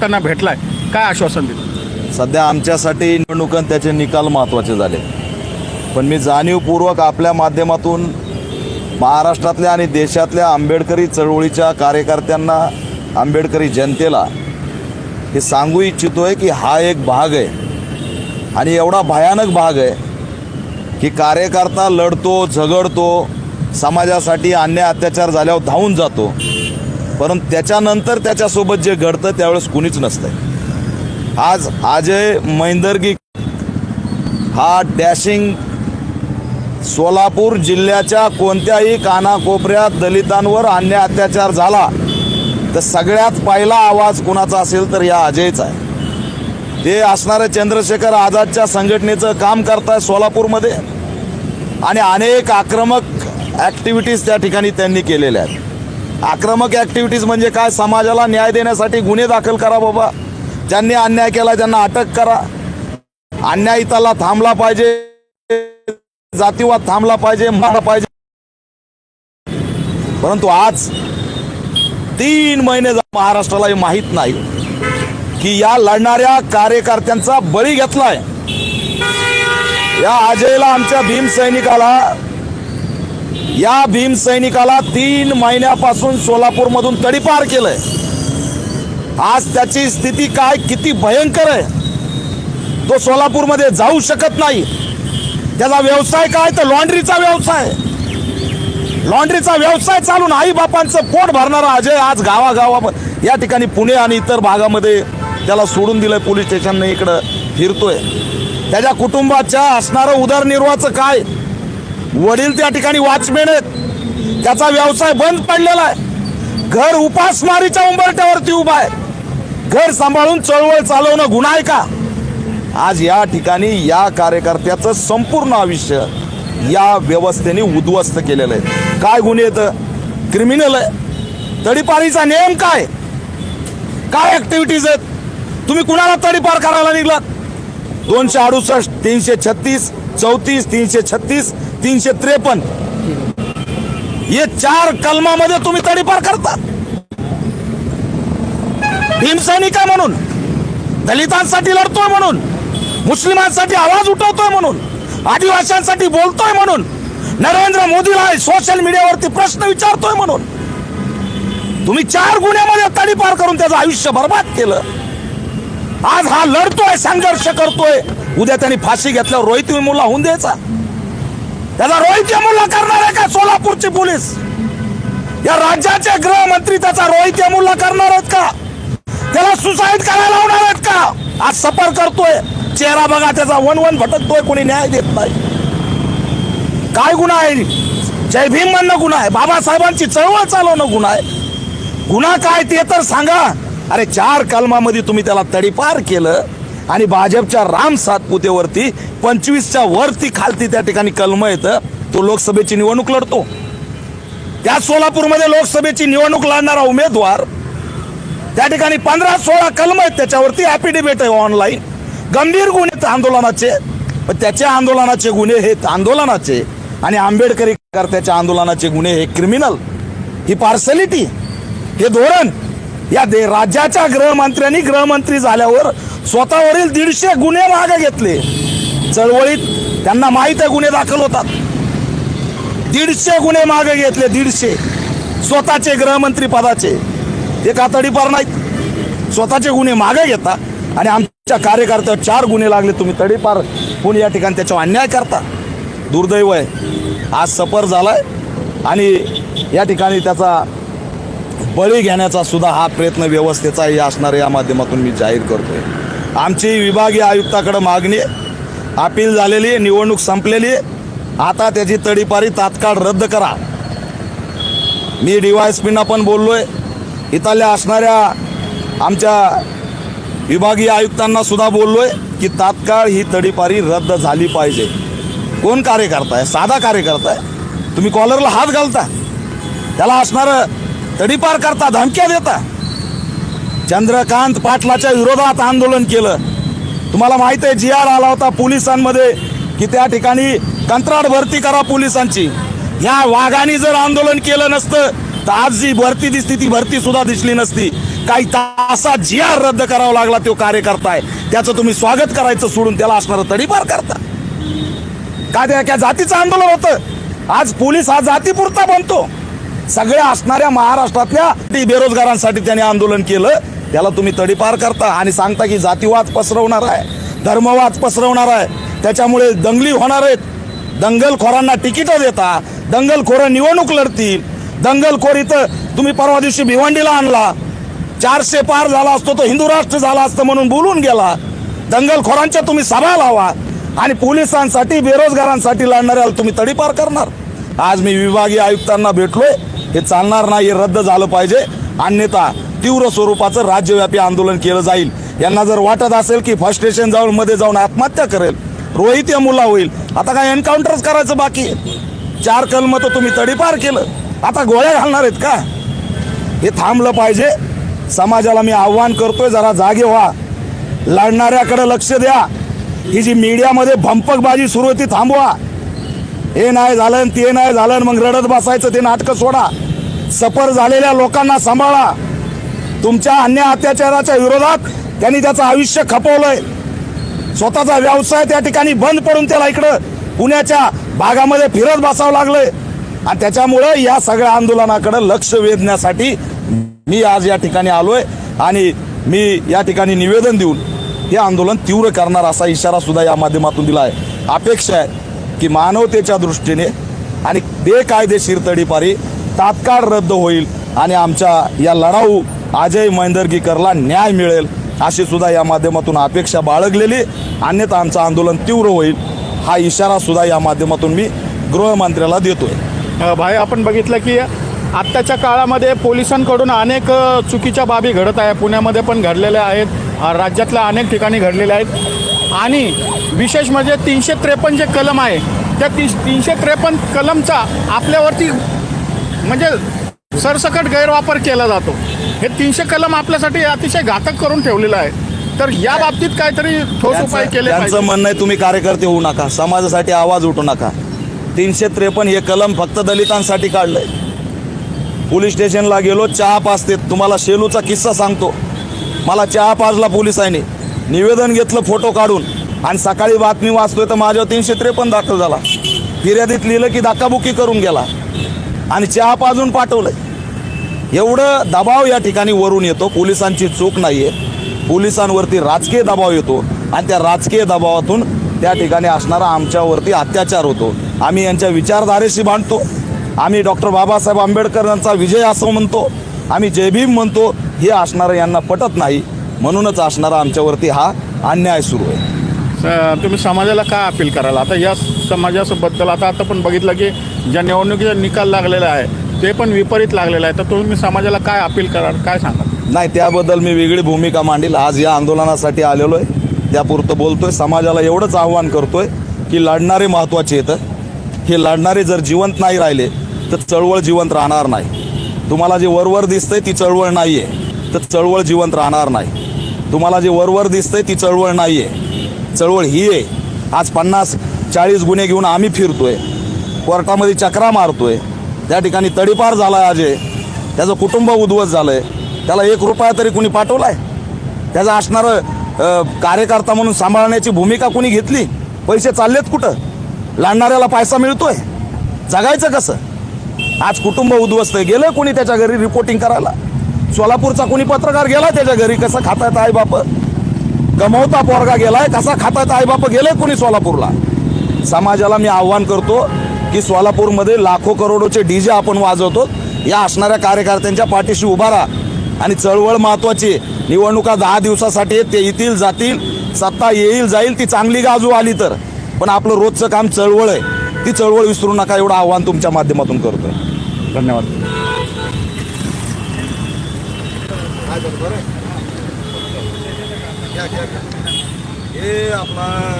त्यांना भेटलाय. काय आश्वासन दिलं? सध्या आमच्यासाठी निवडणुकां त्याचे निकाल महत्त्वाचे झाले. पण मी जाणीवपूर्वक आपल्या माध्यमातून महाराष्ट्रातल्या आणि देशातल्या आंबेडकरी चळवळीच्या कार्यकर्त्यांना आंबेडकरी जनतेला हे सांगू इच्छितो आहे की हा एक भाग आहे. आणि एवढा भयानक भाग आहे की कार्यकर्ता लढतो झगडतो समाजासाठी अन्याय अत्याचार झाल्यावर धावून जातो. परंतु त्याच्यानंतर त्याच्यासोबत जे घडतं त्यावेळेस कुणीच नसतंय. आज अजय मैंदर्गी हा डॅशिंग सोलापूर जिल्ह्याच्या कोणत्याही कानाकोपऱ्यात दलितांवर अन्याय अत्याचार झाला तर सगळ्यात पहिला आवाज कुणाचा असेल तर या अजयचा आहे. ते असणारे चंद्रशेखर आझादच्या संघटनेचं काम करताय सोलापूरमध्ये आणि अनेक आक्रमक ॲक्टिव्हिटीज त्या ठिकाणी त्यांनी केलेल्या आहेत. आक्रमक ॲक्टिव्हिटीज म्हणजे काय? समाजाला न्याय देण्यासाठी गुन्हे दाखल करा बाबा. ज्यांनी अन्याय केला त्यांना अटक करा. अन्याय त्याला थांबला पाहिजे. जातीवाद थांबला पाहिजे मारा पाहिजे. परंतु आज तीन महिने महाराष्ट्राला माहीत नाही की या लढणाऱ्या कार्यकर्त्यांचा बळी घेतलाय. या अजयला आमच्या भीम सैनिकाला या भीम सैनिकाला तीन महिन्यापासून सोलापूरमधून तडीपार केलंय. आज त्याची स्थिती काय किती भयंकर आहे? तो सोलापूरमध्ये जाऊ शकत नाही. त्याचा व्यवसाय काय? तर लॉन्ड्रीचा व्यवसाय. लॉन्ड्रीचा व्यवसाय चालून आई बापांचं पोट भरणारा अजय आज गावागावा या ठिकाणी पुणे आणि इतर भागामध्ये त्याला सोडून दिलंय पोलीस स्टेशनने इकडं फिरतोय. त्याच्या कुटुंबाच्या असणारं उदरनिर्वाहाचं काय? वडील त्या ठिकाणी वॉचमॅन आहेत. त्याचा व्यवसाय बंद पडलेला आहे. घर उपासमारीच्या उंबरट्यावरती उभा आहे. घर सांभाळून चळवळ चालवणं गुन्हा आहे का? आज या ठिकाणी या कार्यकर्त्याचं संपूर्ण आयुष्य या व्यवस्थेने उद्ध्वस्त केलेलं आहे. काय गुन्हे येतं क्रिमिनल आहे. तडीपारीचा नियम काय? काय ॲक्टिव्हिटीज आहेत? तुम्ही कुणाला तडीपार करायला निघलात? दोनशे अडुसष्ट तीनशे छत्तीस चौतीस तीनशे छत्तीस तीनशे त्रेपन्न. हे चार कलमामध्ये तुम्ही तडीपार करता भीमसैनिक आहे म्हणून दलितांसाठी लढतोय म्हणून मुस्लिमांसाठी आवाज उठवतोय म्हणून आदिवासींसाठी बोलतोय म्हणून नरेंद्र मोदीला सोशल मीडियावरती प्रश्न विचारतोय म्हणून तुम्ही चार गुन्ह्यामध्ये तडीपार करून त्याचं आयुष्य बर्बाद केलं. आज हा लढतोय संघर्ष करतोय. उद्या त्यांनी फाशी घेतल्यावर रोहित मुला होऊन द्यायचा. त्याचा रोहित विमुल्ला करणार आहे का? सोलापूरची पोलीस. या राज्याचे गृहमंत्री त्याचा रोहित विमुल्ला करणार आहेत का? त्याला सुसाईड करायला लावणार आहेत का? आज सफर करतोय. चेहरा बघा त्याचा वन वन भटकतोय कोणी न्याय देत नाही. काय गुन्हा आहे? जय भीम म्हणणं गुन्हा आहे. बाबासाहेबांची चळवळ चालवणं गुन्हा आहे. गुन्हा काय ते तर सांगा. अरे चार कलमामध्ये तुम्ही त्याला तडीपार केलं. आणि भाजपच्या राम सातपुतेवरती पंचवीसच्या वरती खालती त्या ठिकाणी कलम येतं तो लोकसभेची निवडणूक लढतो. त्या सोलापूरमध्ये लोकसभेची निवडणूक लढणारा उमेदवार त्या ठिकाणी पंधरा सोळा कलम आहेत त्याच्यावरती ॲफिडेविट आहे ऑनलाईन गंभीर गुन्हे आहेत आंदोलनाचे पण त्याच्या आंदोलनाचे गुन्हे हे आंदोलनाचे. आणि आंबेडकरी करत्याच्या आंदोलनाचे गुन्हे हे क्रिमिनल ही पार्सलिटी हे धोरण. या दे राज्याच्या गृहमंत्र्यांनी गृहमंत्री झाल्यावर स्वतःवरील दीडशे गुन्हे मागे घेतले. चळवळीत त्यांना माहीत आहे गुन्हे दाखल होतात. दीडशे गुन्हे मागे घेतले दीडशे. स्वतःचे गृहमंत्री पदाचे. ते का तडीपार नाहीत. स्वतःचे गुन्हे मागे घेता आणि आमच्या कार्यकर्त्यावर चार गुन्हे लागले तुम्ही तडीपार होऊन या ठिकाणी त्याच्यावर अन्याय करता. दुर्दैव आहे. आज सफर झालाय आणि या ठिकाणी त्याचा बळी घेण्याचा सुद्धा हा प्रयत्न व्यवस्थेचाही असणार या माध्यमातून मी जाहीर करतोय. आमची विभागीय आयुक्ताकडे मागणी अपील झालेली आहे, निवडणूक संपलेली आहे. आता त्याची तडीपारी तात्काळ रद्द करा. मी डी वाय एस पीना पण बोललोय. इथल्या असणाऱ्या आमच्या विभागीय आयुक्तांना सुद्धा बोललोय की तात्काळ ही तडीपारी रद्द झाली पाहिजे. कोण कार्यकर्ता आहे? साधा कार्यकर्ता आहे. तुम्ही कॉलरला हात घालता. त्याला असणारं तडीपार करता धमक्या देता. चंद्रकांत पाटलाच्या विरोधात आंदोलन केलं. तुम्हाला माहीत आहे जी आर आला होता पोलिसांमध्ये की त्या ठिकाणी कंत्राट भरती करा पोलिसांची. ह्या वाघाने जर आंदोलन केलं नसतं तर आज जी भरती दिसती ती भरती सुद्धा दिसली नसती. काही तासात जी आर रद्द करावा लागला तो कार्यकर्ता आहे त्याचं तुम्ही स्वागत करायचं सोडून त्याला असणारं तडीपार करता. का त्या जातीचं आंदोलन होतं? आज पोलीस हा जातीपुरता बनतो. सगळ्या असणाऱ्या महाराष्ट्रातल्या बेरोजगारांसाठी त्याने आंदोलन केलं. त्याला तुम्ही तडीपार करता आणि सांगता की जातीवाद पसरवणार आहे धर्मवाद पसरवणार आहे. त्याच्यामुळे दंगली होणार आहेत. दंगलखोरांना तिकीट देता दंगलखोरं निवडणूक लढतील. दंगलखोर इथं तुम्ही परवा दिवशी भिवंडीला आणला. चारशे पार झाला असतो तो हिंदू राष्ट्र झाला असतं म्हणून बोलून गेला. दंगलखोरांच्या तुम्ही सभा लावा आणि पोलिसांसाठी बेरोजगारांसाठी लढणाऱ्याला तुम्ही तडीपार करणार. आज मी विभागीय आयुक्तांना भेटलोय. हे चालणार नाही हे रद्द झालं पाहिजे. अन्यथा तीव्र स्वरूपाचं राज्यव्यापी आंदोलन केलं जाईल. यांना जर वाटत असेल की फर्स्ट स्टेशन जाऊन मध्ये जाऊन आत्महत्या करेल रोहित या मुला होईल. आता काय एन्काउंटरच करायचं बाकी चार कलम तर तुम्ही तडीपार केलं. आता गोळ्या घालणार आहेत का? हे थांबलं पाहिजे. समाजाला मी आव्हान करतोय जरा जागे व्हा. लढणाऱ्याकडे लक्ष द्या. ही जी मीडियामध्ये भंपकबाजी सुरू होती थांबवा. हे नाही झालं आणि ते नाही झालं मग रडत बसायचं ते नाटकं सोडा. सफर झालेल्या लोकांना सांभाळा. तुमच्या अन्य अत्याचाराच्या विरोधात त्यांनी त्याचं आयुष्य खपवलंय. स्वतःचा व्यवसाय त्या ठिकाणी बंद पडून त्याला इकडं पुण्याच्या भागामध्ये फिरत बसावं लागलंय. आणि त्याच्यामुळं या सगळ्या आंदोलनाकडे लक्ष वेधण्यासाठी मी आज या ठिकाणी आलोय आणि मी या ठिकाणी निवेदन देऊन हे आंदोलन तीव्र करणार असा इशारा सुद्धा या माध्यमातून दिला आहे अपेक्षा आहे. की मानवतेच्या दृष्टीने आणि बेकायदेशीर तडीपारी तात्काळ रद्द होईल आणि आमच्या या लढाऊ अजय मैंदरगीकरला न्याय मिळेल अशी सुद्धा या माध्यमातून अपेक्षा बाळगलेली. अन्यथा आमचं आंदोलन तीव्र होईल हा इशारा सुद्धा या माध्यमातून मी गृहमंत्र्याला देतोय. भाई आपण बघितलं की आत्ताच्या काळामध्ये पोलिसांकडून अनेक चुकीच्या बाबी घडत आहे. पुण्यामध्ये पण घडलेल्या आहेत. राज्यातल्या अनेक ठिकाणी घडलेल्या आहेत. आणि विशेष म्हणजे तीनशे त्रेपन्न जे कलम आहे त्या ती तीनशे त्रेपन्न कलमचा आपल्यावरती म्हणजे सरसकट गैरवापर केला जातो. हे तीनशे कलम आपल्यासाठी अतिशय घातक करून ठेवलेलं आहे. तर या बाबतीत काहीतरी ठोस उपाय केले त्यांचं म्हणणं आहे तुम्ही कार्यकर्ते होऊ नका. समाजासाठी आवाज उठू नका. तीनशे त्रेपन्न हे कलम फक्त दलितांसाठी काढलंय. पोलीस स्टेशनला गेलो चहा पाजते तुम्हाला शेलूचा किस्सा सांगतो. मला चहा पाजला पोलिसांनी. निवेदन घेतलं फोटो काढून. आणि सकाळी बातमी वाचतोय तर माझ्यावर तीनशे त्रेपन्न दाखल झाला. फिर्यादीत लिहिलं की धक्काबुक्की करून गेला. आणि चहा पाजून पाठवलंय. एवढं दबाव या ठिकाणी वरून येतो. पोलिसांची चूक नाही आहे पोलिसांवरती राजकीय दबाव येतो. आणि त्या राजकीय दबावातून त्या ठिकाणी असणारा आमच्यावरती अत्याचार होतो. आम्ही यांच्या विचारधारेशी भांडतो. आम्ही डॉक्टर बाबासाहेब आंबेडकर यांचा विजय असं म्हणतो. आम्ही जय भीम म्हणतो. हे असणारं यांना पटत नाही. म्हणूनच असणारा आमच्यावरती हा अन्याय सुरू आहे. तुम्ही समाजाला काय अपील कराल? आता या समाजाबद्दल आता आता पण बघितलं की ज्या निवडणुकीचा निकाल लागलेला आहे ते पण विपरीत लागलेलं आहे. तर तुम्ही समाजाला काय अपील कराल? काय सांगाल? नाही त्याबद्दल मी वेगळी भूमिका मांडील. आज या आंदोलनासाठी आलेलो आहे त्यापुरतं बोलतोय. समाजाला एवढंच आव्हान करतोय की लढणारे महत्त्वाचे येतं हे लढणारे जर जिवंत नाही राहिले तर चळवळ जिवंत राहणार नाही. तुम्हाला जे वरवर दिसतंय ती चळवळ नाही आहे तर चळवळ जिवंत राहणार नाही. तुम्हाला जे वरवर दिसतंय ती चळवळ नाही आहे चळवळ ही आहे. आज पन्नास चाळीस गुन्हे घेऊन आम्ही फिरतोय. कोर्टामध्ये चक्रा मारतोय. त्या ठिकाणी तडीपार झाला अजय. त्याचं कुटुंब उद्ध्वस्त झालंय. त्याला एक रुपया तरी कुणी पाठवलाय? त्याचं असणारं कार्यकर्ता म्हणून सांभाळण्याची भूमिका कुणी घेतली? पैसे चाललेत कुठं? लढणाऱ्याला पैसा मिळतोय? जगायचं कसं? आज कुटुंब उद्ध्वस्त आहे. गेलं कोणी त्याच्या घरी रिपोर्टिंग करायला? सोलापूरचा कोणी पत्रकार गेला त्याच्या घरी? कसं खातायत आई बाप गमवता पोरगा गेलाय. कसा खातायत आई बाप गेले कोणी सोलापूरला? समाजाला मी आव्हान करतो की सोलापूरमध्ये लाखो करोडोचे डीजे आपण वाजवतो. या असणाऱ्या कार्यकर्त्यांच्या पाठीशी उभा राहा. आणि चळवळ महत्वाची निवडणुका दहा दिवसासाठी ते येतील जातील. सत्ता येईल जाईल. ती चांगली गाजू आली तर. पण आपलं रोजचं काम चळवळ आहे. ती चळवळ विसरू नका एवढं आव्हान तुमच्या माध्यमातून करतोय. धन्यवाद. हे आपला